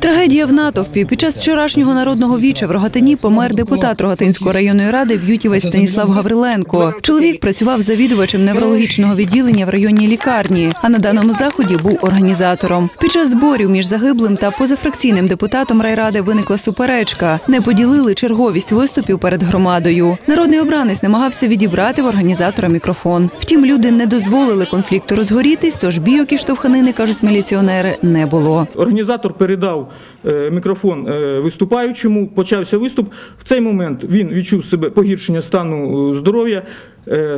Трагедія в натовпі. Під час вчорашнього народного віча в Рогатині помер депутат Рогатинської районної ради Б'ютівець Станіслав Гавриленко. Чоловік працював завідувачем неврологічного відділення в районній лікарні, а на даному заході був організатором. Під час зборів між загиблим та позафракційним депутатом райради виникла суперечка. Не поділили черговість виступів перед громадою. Народний обранець намагався відібрати в організатора мікрофон. Втім, люди не дозволили конфлікту розгорітись, тож бійок і штовханини, кажуть міліціонери, не було. Організатор передав е, мікрофон е, виступаючому, почався виступ. В цей момент він відчув себе погіршення стану е, здоров'я,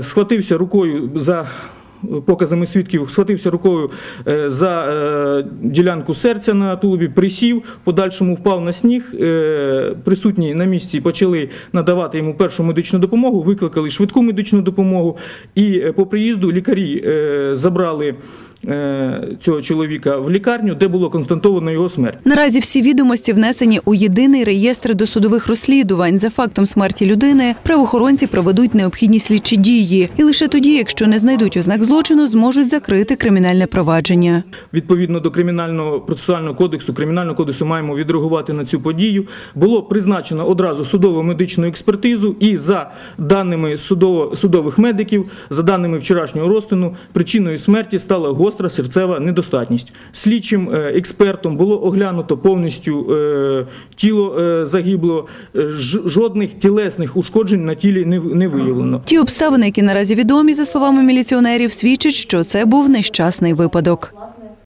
схватився рукою за. Показами свідків схватився рукою за ділянку серця на тулубі, присів, подальшому впав на сніг. Присутні на місці почали надавати йому першу медичну допомогу, викликали швидку медичну допомогу. І по приїзду лікарі забрали цього чоловіка в лікарню, де було констатовано його смерть. Наразі всі відомості внесені у єдиний реєстр досудових розслідувань. За фактом смерті людини правоохоронці проведуть необхідні слідчі дії, і лише тоді, якщо не знайдуть ознак злочину, зможуть закрити кримінальне провадження. Відповідно до кримінального процесуального кодексу, кримінального кодексу маємо відреагувати на цю подію. Було призначено одразу судово медичну експертизу, і за даними судово, судових медиків, за даними вчорашнього розтину, причиною смерті стала гостра серцева недостатність. Слідчим е, експертом було оглянуто повністю е, тіло е, загибло. Жодних тілесних ушкоджень на тілі не виявлено. Ті обставини, які наразі відомі, за словами міліціонерів, свідчать, що це був нещасний випадок.